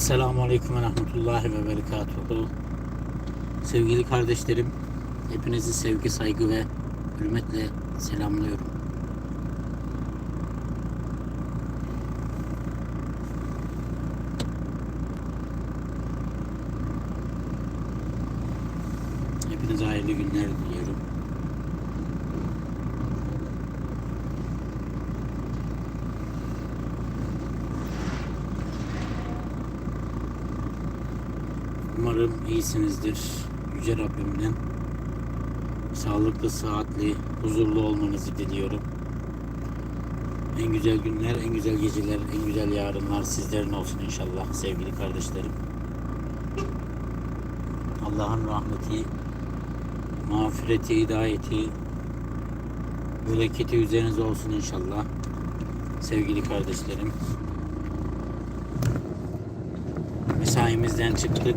Esselamu Aleyküm ve Rahmetullahi ve Berekatuhu. Sevgili kardeşlerim, hepinizi sevgi, saygı ve hürmetle selamlıyorum. Hepinize hayırlı günler diliyorum. Umarım iyisinizdir. Yüce Rabbimden sağlıklı, sıhhatli, huzurlu olmanızı diliyorum. En güzel günler, en güzel geceler, en güzel yarınlar sizlerin olsun inşallah sevgili kardeşlerim. Allah'ın rahmeti, mağfireti, hidayeti, bereketi üzerinize olsun inşallah sevgili kardeşlerim. Mesaimizden çıktık.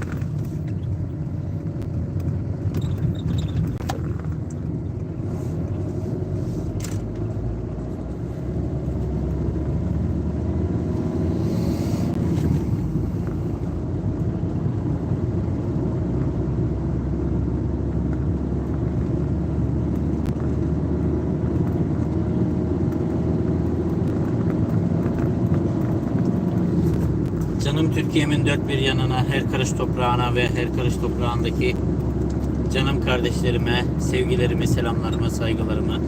Canım Türkiye'min dört bir yanına, her karış toprağına ve her karış toprağındaki canım kardeşlerime, sevgilerimi, selamlarımı, saygılarımı,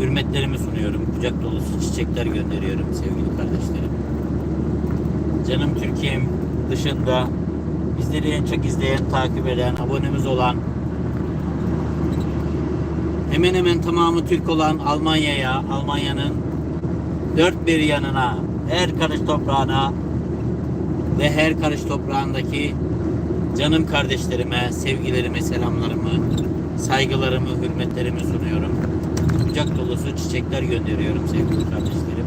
hürmetlerimi sunuyorum. Kucak dolusu çiçekler gönderiyorum sevgili kardeşlerim. Canım Türkiye'm dışında bizleri en çok izleyen, takip eden, abonemiz olan, hemen hemen tamamı Türk olan Almanya'ya, Almanya'nın dört bir yanına, her karış toprağına ve her karış toprağındaki canım kardeşlerime, sevgilerimi, selamlarımı, saygılarımı, hürmetlerimi sunuyorum. Kucak dolusu çiçekler gönderiyorum sevgili kardeşlerim.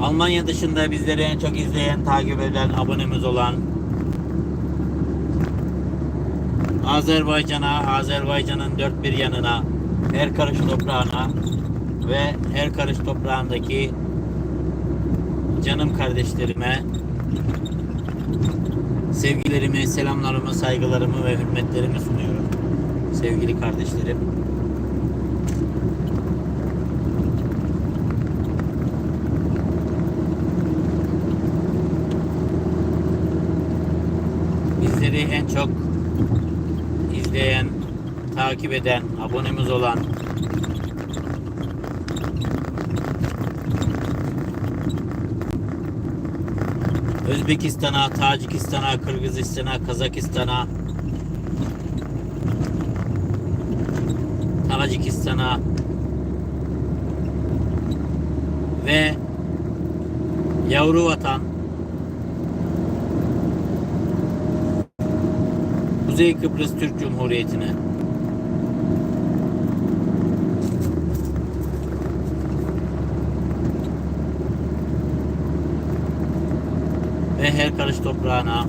Almanya dışında bizleri en çok izleyen, takip eden, abonemiz olan Azerbaycan'a, Azerbaycan'ın dört bir yanına, her karış toprağına ve her karış toprağındaki canım kardeşlerime sevgilerimi, selamlarımı, saygılarımı ve hürmetlerimi sunuyorum. Sevgili kardeşlerim. Bizleri en çok takip eden, abonemiz olan. Özbekistan'a, Tacikistan'a, Kırgızistan'a, Kazakistan'a, Tacikistan'a. Ve yavru vatan. Kuzey Kıbrıs Türk Cumhuriyeti'ne ve her karış toprağına,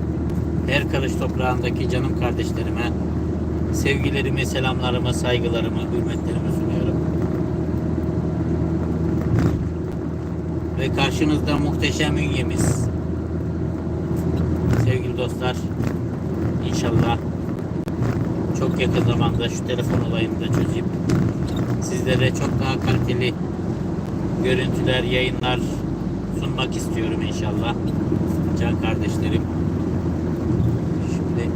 her karış toprağındaki canım kardeşlerime sevgilerimi, selamlarımı, saygılarımı, hürmetlerimi sunuyorum. Ve karşınızda muhteşem ünyemiz. Sevgili dostlar, İnşallah çok yakın zamanda şu telefon olayını da çözüp sizlere çok daha kaliteli görüntüler, yayınlar sunmak istiyorum inşallah. Can kardeşlerim. Şimdi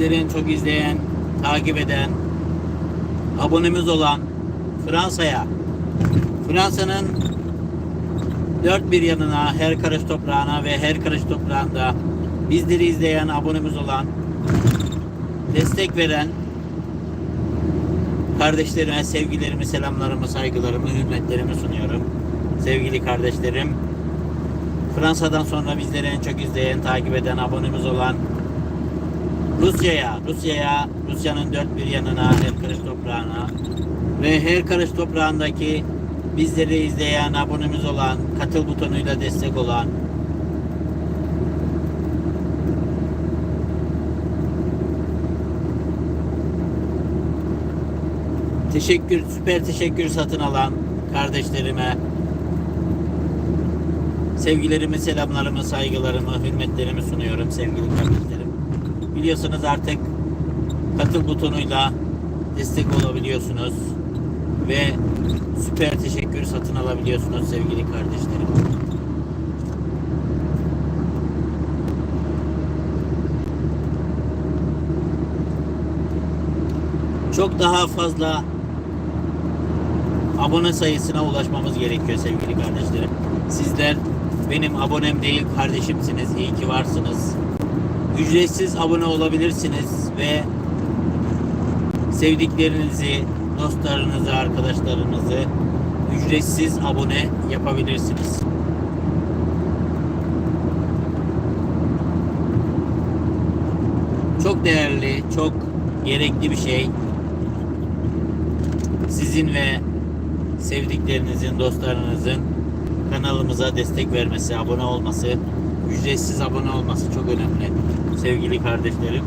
Evet bizleri en çok izleyen, takip eden, abonemiz olan Fransa'ya, Fransa'nın dört bir yanına, her karış toprağına ve her karış toprağında bizleri izleyen, abonemiz olan, destek veren kardeşlerime sevgilerimi, selamlarımı, saygılarımı, hürmetlerimi sunuyorum. Sevgili kardeşlerim, Fransa'dan sonra bizleri en çok izleyen, takip eden, abonemiz olan Rusya'ya, Rusya'ya, Rusya'nın dört bir yanına, her karış toprağına ve her karış toprağındaki bizleri izleyen, abonemiz olan, katıl butonuyla destek olan teşekkür, süper teşekkür satın alan kardeşlerime sevgilerimi, selamlarımı, saygılarımı, hürmetlerimi sunuyorum sevgili kardeşlerim. Biliyorsunuz artık katıl butonuyla destek olabiliyorsunuz ve süper teşekkür satın alabiliyorsunuz sevgili kardeşlerim. Çok daha fazla abone sayısına ulaşmamız gerekiyor sevgili kardeşlerim. Sizler benim abonem değil kardeşimsiniz. İyi ki varsınız. Ücretsiz abone olabilirsiniz ve sevdiklerinizi, dostlarınızı, arkadaşlarınızı ücretsiz abone yapabilirsiniz. Çok değerli, çok gerekli bir şey. Sizin ve sevdiklerinizin, dostlarınızın kanalımıza destek vermesi, abone olması, ücretsiz abone olması çok önemli. Sevgili kardeşlerim.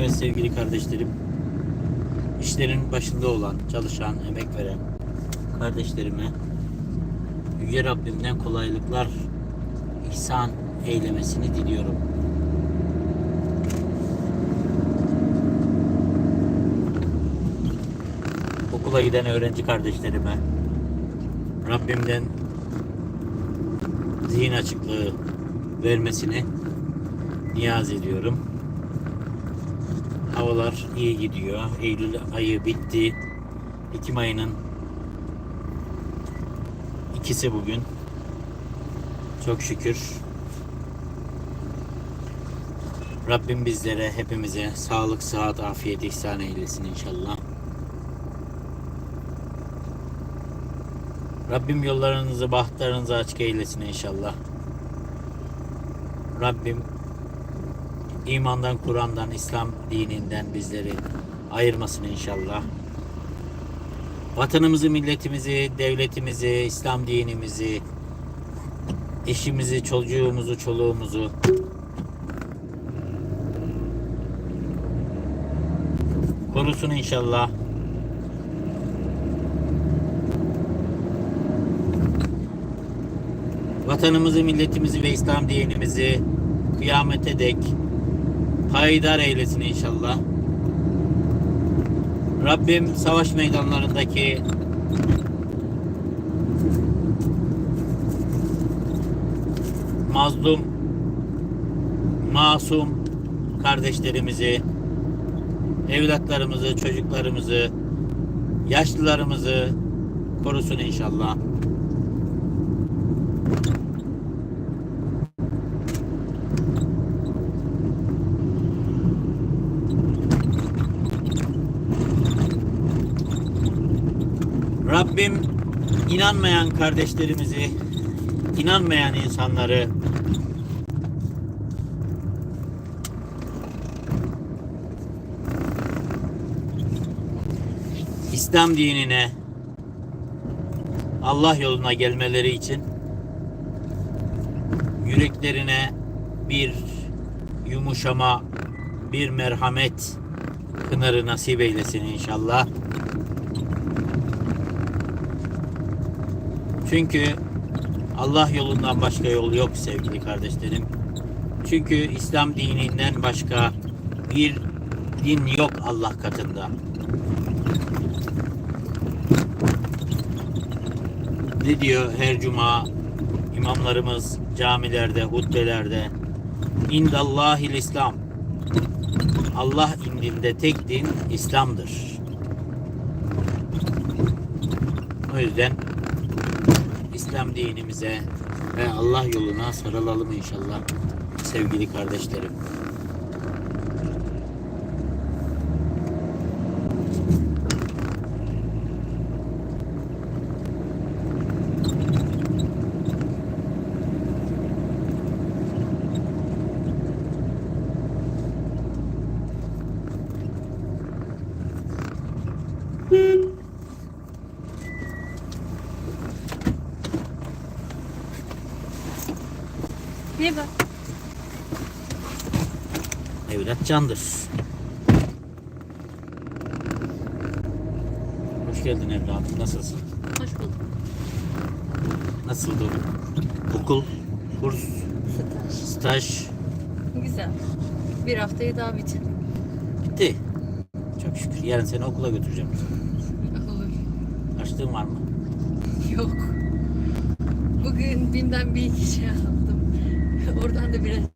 Evet sevgili kardeşlerim. işlerin başında olan, çalışan, emek veren kardeşlerime Yüce Rabbimden kolaylıklar ihsan eylemesini diliyorum. Okula giden öğrenci kardeşlerime Rabbimden zihin açıklığı vermesini niyaz ediyorum. Havalar iyi gidiyor. Eylül ayı bitti. Ekim ayının ikisi bugün. Çok şükür. Rabbim bizlere, hepimize sağlık, sıhhat, afiyet ihsan eylesin inşallah. Rabbim yollarınızı, bahtlarınızı açık eylesin inşallah. Rabbim imandan, Kur'an'dan, İslam dininden bizleri ayırmasın inşallah. Vatanımızı, milletimizi, devletimizi, İslam dinimizi, eşimizi, çocuğumuzu, çoluğumuzu korusun inşallah. Vatanımızı, milletimizi ve İslam dinimizi kıyamete dek payidar eylesin inşallah. Rabbim savaş meydanlarındaki mazlum, masum kardeşlerimizi, evlatlarımızı, çocuklarımızı, yaşlılarımızı korusun inşallah. Rabbim inanmayan kardeşlerimizi, inanmayan insanları İslam dinine Allah yoluna gelmeleri için yüreklerine bir yumuşama, bir merhamet pınarı nasip eylesin inşallah. Çünkü Allah yolundan başka yol yok sevgili kardeşlerim. Çünkü İslam dininden başka bir din yok Allah katında. Ne diyor her cuma imamlarımız camilerde, hutbelerde? İndallahil İslam. Allah indinde tek din İslam'dır. O yüzden İslam dinimize ve Allah yoluna sarılalım inşallah sevgili kardeşlerim. Candır. Hoş geldin evladım. Nasılsın? Hoş bulduk. Nasıldı okul, kurs, Staj. staj Güzel. Bir haftayı daha bitirdim. bitti. Çok şükür. Yarın seni okula götüreceğim. Olur. Açlığın var mı? Yok. Bugün BİM'den bir iki şey aldım. Oradan da biraz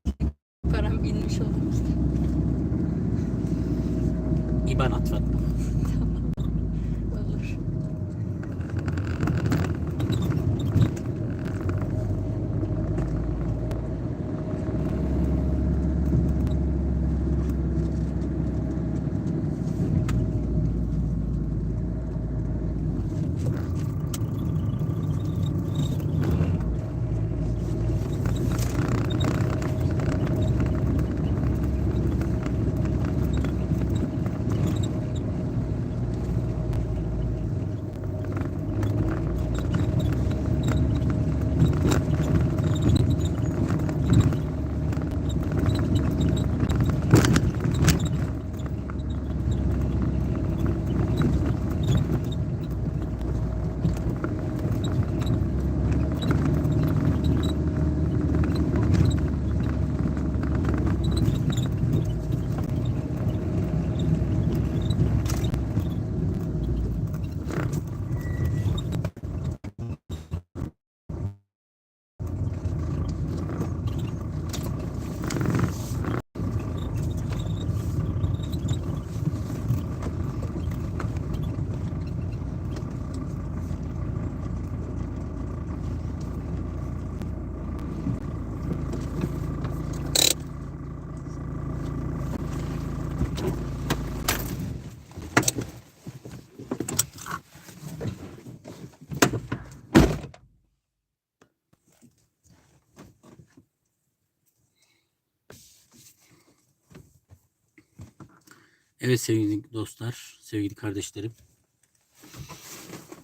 Evet sevgili dostlar, sevgili kardeşlerim.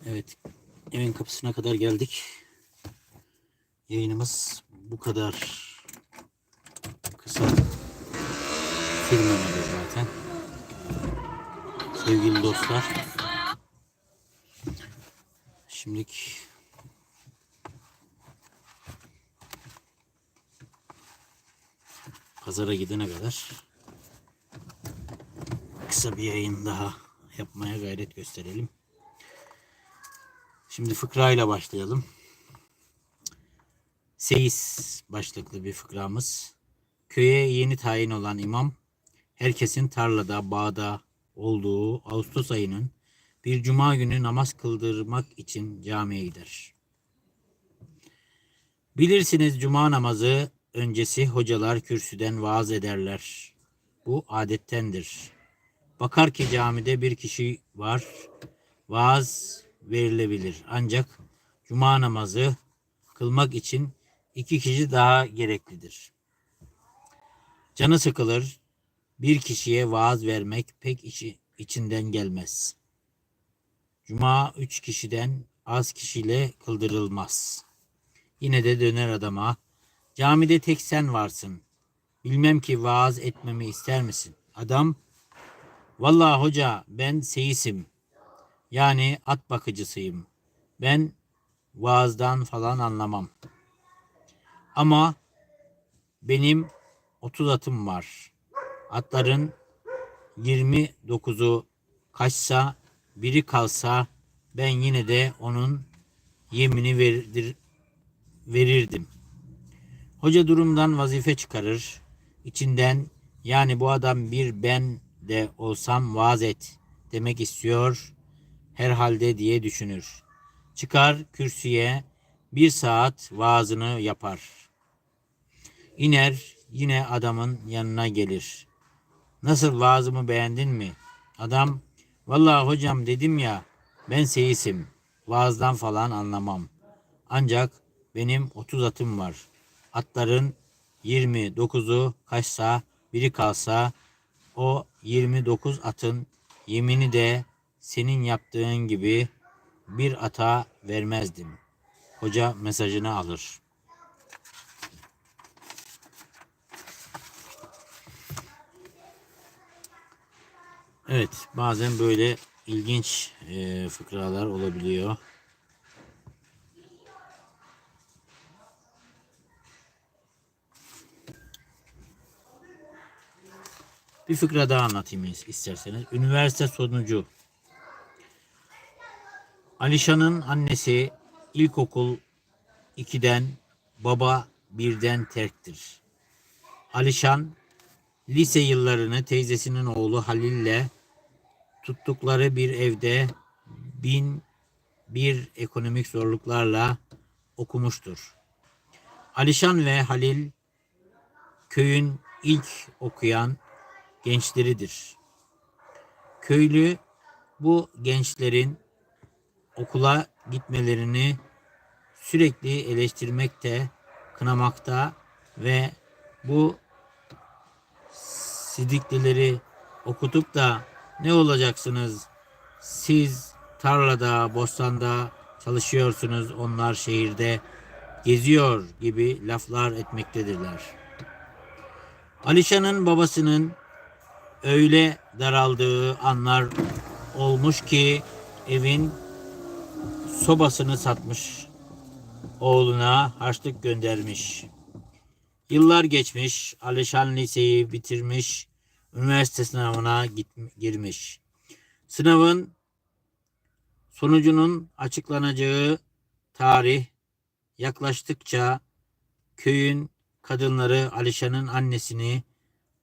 Evet, evin kapısına kadar geldik. Yayınımız bu kadar kısa sürmemeli zaten. Sevgili dostlar. Şimdilik pazara gidene kadar kısa bir yayın daha yapmaya gayret gösterelim. Şimdi fıkrayla başlayalım. Seyis başlıklı bir fıkramız. Köye yeni tayin olan imam herkesin tarlada, bağda olduğu Ağustos ayının bir cuma günü namaz kıldırmak için camiye gider. Bilirsiniz cuma namazı öncesi hocalar kürsüden vaaz ederler. Bu adettendir. Bakar ki camide bir kişi var, vaaz verilebilir. Ancak cuma namazı kılmak için iki kişi daha gereklidir. Canı sıkılır, bir kişiye vaaz vermek pek içi, içinden gelmez. Cuma üç kişiden az kişiyle kıldırılmaz. Yine de döner adama, camide tek sen varsın. Bilmem ki vaaz etmemi ister misin? Adam, vallahi hoca ben seyisim. Yani at bakıcısıyım. Ben vaazdan falan anlamam. Ama benim 30 atım var. Atların 29'u kaçsa biri kalsa ben yine de onun yemini verir, verirdim. Hoca durumdan vazife çıkarır. İçinden yani bu adam bir ben de olsam vaaz et demek istiyor herhalde diye düşünür. Çıkar kürsüye bir saat vaazını yapar. İner yine adamın yanına gelir. Nasıl vaazımı beğendin mi? Adam vallahi hocam dedim ya ben seyisim. Vaazdan falan anlamam. Ancak benim 30 atım var. Atların 29'u kaçsa biri kalsa o 29 atın yemini de senin yaptığın gibi bir ata vermezdim. Hoca mesajını alır. Evet, bazen böyle ilginç e, fıkralar olabiliyor. Bir fıkra daha anlatayım isterseniz. Üniversite sonucu. Alişan'ın annesi ilkokul 2'den baba birden terktir. Alişan lise yıllarını teyzesinin oğlu Halil'le tuttukları bir evde bin bir ekonomik zorluklarla okumuştur. Alişan ve Halil köyün ilk okuyan gençleridir. Köylü bu gençlerin okula gitmelerini sürekli eleştirmekte, kınamakta ve bu sidiklileri okutup da ne olacaksınız? Siz tarlada, bostanda çalışıyorsunuz, onlar şehirde geziyor gibi laflar etmektedirler. Alişan'ın babasının öyle daraldığı anlar olmuş ki evin sobasını satmış. Oğluna harçlık göndermiş. Yıllar geçmiş. Alişan liseyi bitirmiş. Üniversite sınavına girmiş. Sınavın sonucunun açıklanacağı tarih yaklaştıkça köyün kadınları Alişan'ın annesini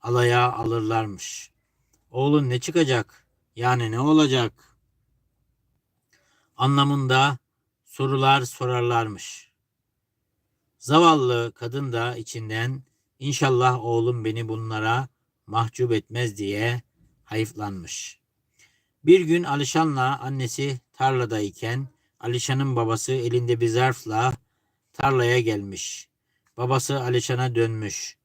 alaya alırlarmış. Oğlun ne çıkacak? Yani ne olacak? Anlamında sorular sorarlarmış. Zavallı kadın da içinden inşallah oğlum beni bunlara mahcup etmez diye hayıflanmış. Bir gün Alişan'la annesi tarladayken Alişan'ın babası elinde bir zarfla tarlaya gelmiş. Babası Alişan'a dönmüş.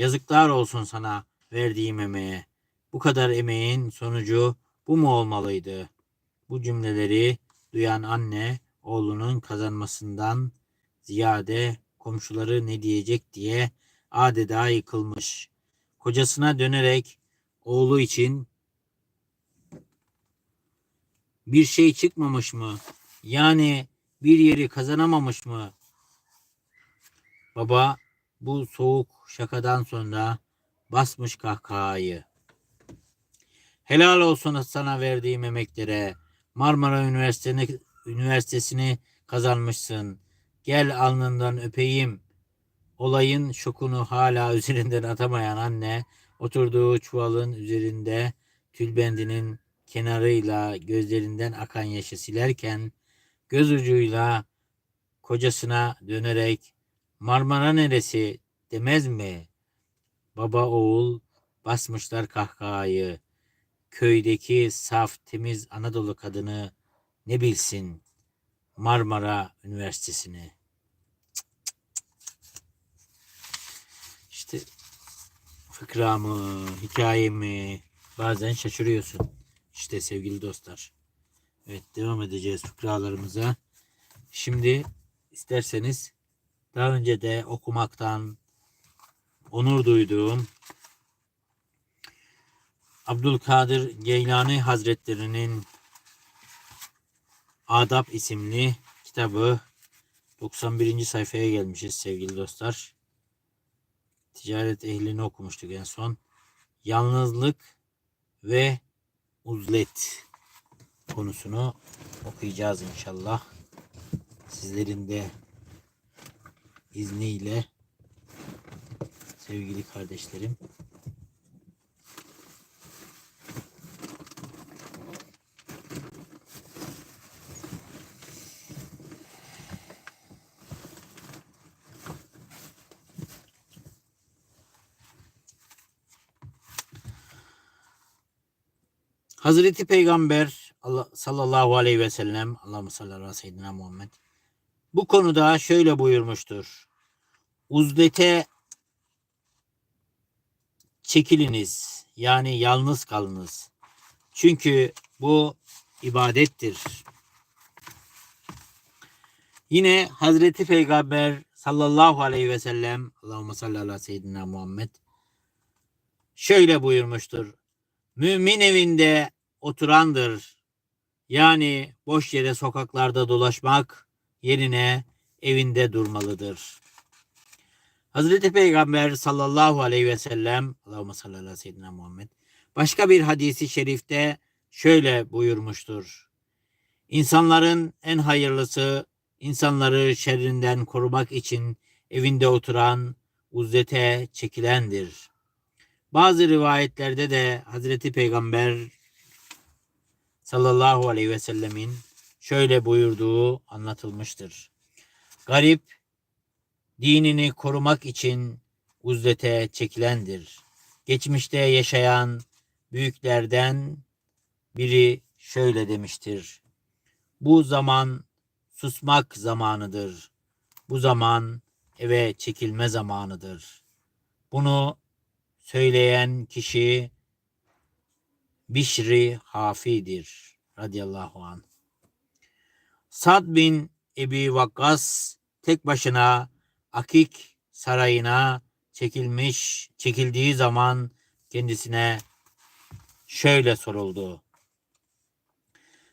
Yazıklar olsun sana verdiğim emeğe. Bu kadar emeğin sonucu bu mu olmalıydı? Bu cümleleri duyan anne oğlunun kazanmasından ziyade komşuları ne diyecek diye adeta yıkılmış. Kocasına dönerek oğlu için bir şey çıkmamış mı? Yani bir yeri kazanamamış mı? Baba bu soğuk şakadan sonra basmış kahkahayı. Helal olsun sana verdiğim emeklere. Marmara Üniversitesi'ni, Üniversitesi'ni kazanmışsın. Gel alnından öpeyim. Olayın şokunu hala üzerinden atamayan anne Oturduğu çuvalın üzerinde tülbendinin kenarıyla gözlerinden akan yaşı silerken göz ucuyla kocasına dönerek Marmara neresi demez mi? Baba oğul basmışlar kahkahayı. Köydeki saf temiz Anadolu kadını ne bilsin Marmara Üniversitesi'ni. İşte fıkra mı, hikaye mi bazen şaşırıyorsun. İşte sevgili dostlar. Evet devam edeceğiz fıkralarımıza. Şimdi isterseniz daha önce de okumaktan onur duyduğum Abdülkadir Geylani Hazretleri'nin Adab isimli kitabı 91. sayfaya gelmişiz sevgili dostlar. Ticaret ehlini okumuştuk en son. Yalnızlık ve uzlet konusunu okuyacağız inşallah. Sizlerin de izniyle sevgili kardeşlerim. Hazreti Peygamber Allah, sallallahu aleyhi ve sellem Allahümme salli ala seyyidina Muhammed bu konuda şöyle buyurmuştur. Uzlete çekiliniz yani yalnız kalınız. Çünkü bu ibadettir. Yine Hazreti Peygamber sallallahu aleyhi ve sellem Allahümme salli ala seyyidina Muhammed şöyle buyurmuştur. Mümin evinde oturandır. Yani boş yere sokaklarda dolaşmak yerine evinde durmalıdır. Hazreti Peygamber sallallahu aleyhi ve sellem Allahümme salli ala seyyidina Muhammed başka bir hadisi şerifte şöyle buyurmuştur. İnsanların en hayırlısı insanları şerrinden korumak için evinde oturan uzzete çekilendir. Bazı rivayetlerde de Hazreti Peygamber sallallahu aleyhi ve sellemin şöyle buyurduğu anlatılmıştır. Garip dinini korumak için uzdete çekilendir. Geçmişte yaşayan büyüklerden biri şöyle demiştir. Bu zaman susmak zamanıdır. Bu zaman eve çekilme zamanıdır. Bunu söyleyen kişi Bişri Hafi'dir radıyallahu anh. Sad bin Ebi Vakkas tek başına Akik sarayına çekilmiş, çekildiği zaman kendisine şöyle soruldu.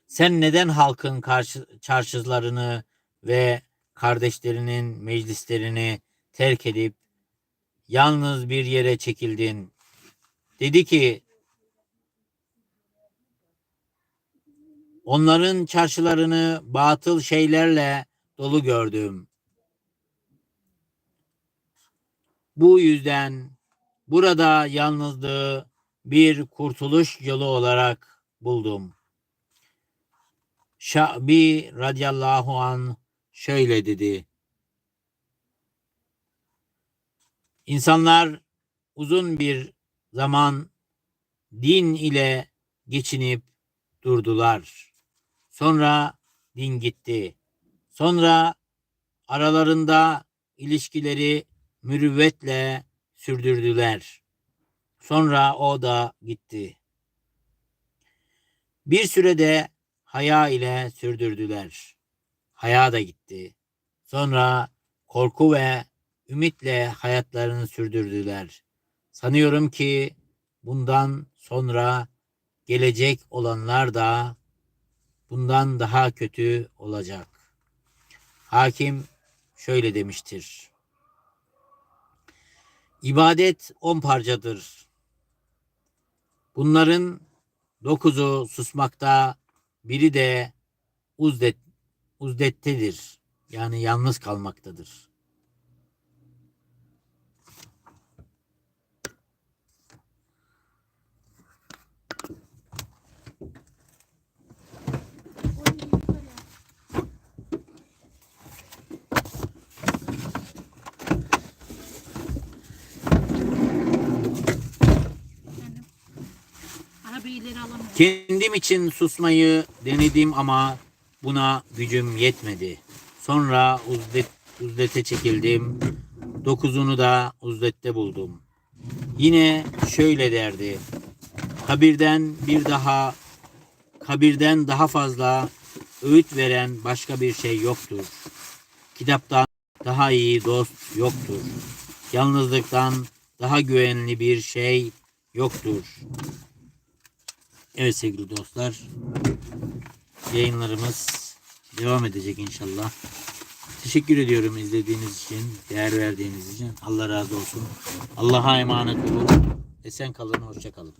Sen neden halkın karşı, çarşılarını ve kardeşlerinin meclislerini terk edip yalnız bir yere çekildin? Dedi ki Onların çarşılarını batıl şeylerle dolu gördüm. Bu yüzden burada yalnızlığı bir kurtuluş yolu olarak buldum. Şabi radıyallahu an şöyle dedi. İnsanlar uzun bir zaman din ile geçinip durdular. Sonra din gitti. Sonra aralarında ilişkileri mürüvvetle sürdürdüler. Sonra o da gitti. Bir sürede haya ile sürdürdüler. Haya da gitti. Sonra korku ve ümitle hayatlarını sürdürdüler. Sanıyorum ki bundan sonra gelecek olanlar da bundan daha kötü olacak. Hakim şöyle demiştir. İbadet on parçadır. Bunların dokuzu susmakta, biri de uzdet, uzdettedir. Yani yalnız kalmaktadır. Kendim için susmayı denedim ama buna gücüm yetmedi. Sonra uzdet, uzlete çekildim. Dokuzunu da uzlette buldum. Yine şöyle derdi. Kabirden bir daha kabirden daha fazla öğüt veren başka bir şey yoktur. Kitaptan daha iyi dost yoktur. Yalnızlıktan daha güvenli bir şey yoktur. Evet sevgili dostlar. Yayınlarımız devam edecek inşallah. Teşekkür ediyorum izlediğiniz için, değer verdiğiniz için. Allah razı olsun. Allah'a emanet olun. Esen kalın, hoşça kalın.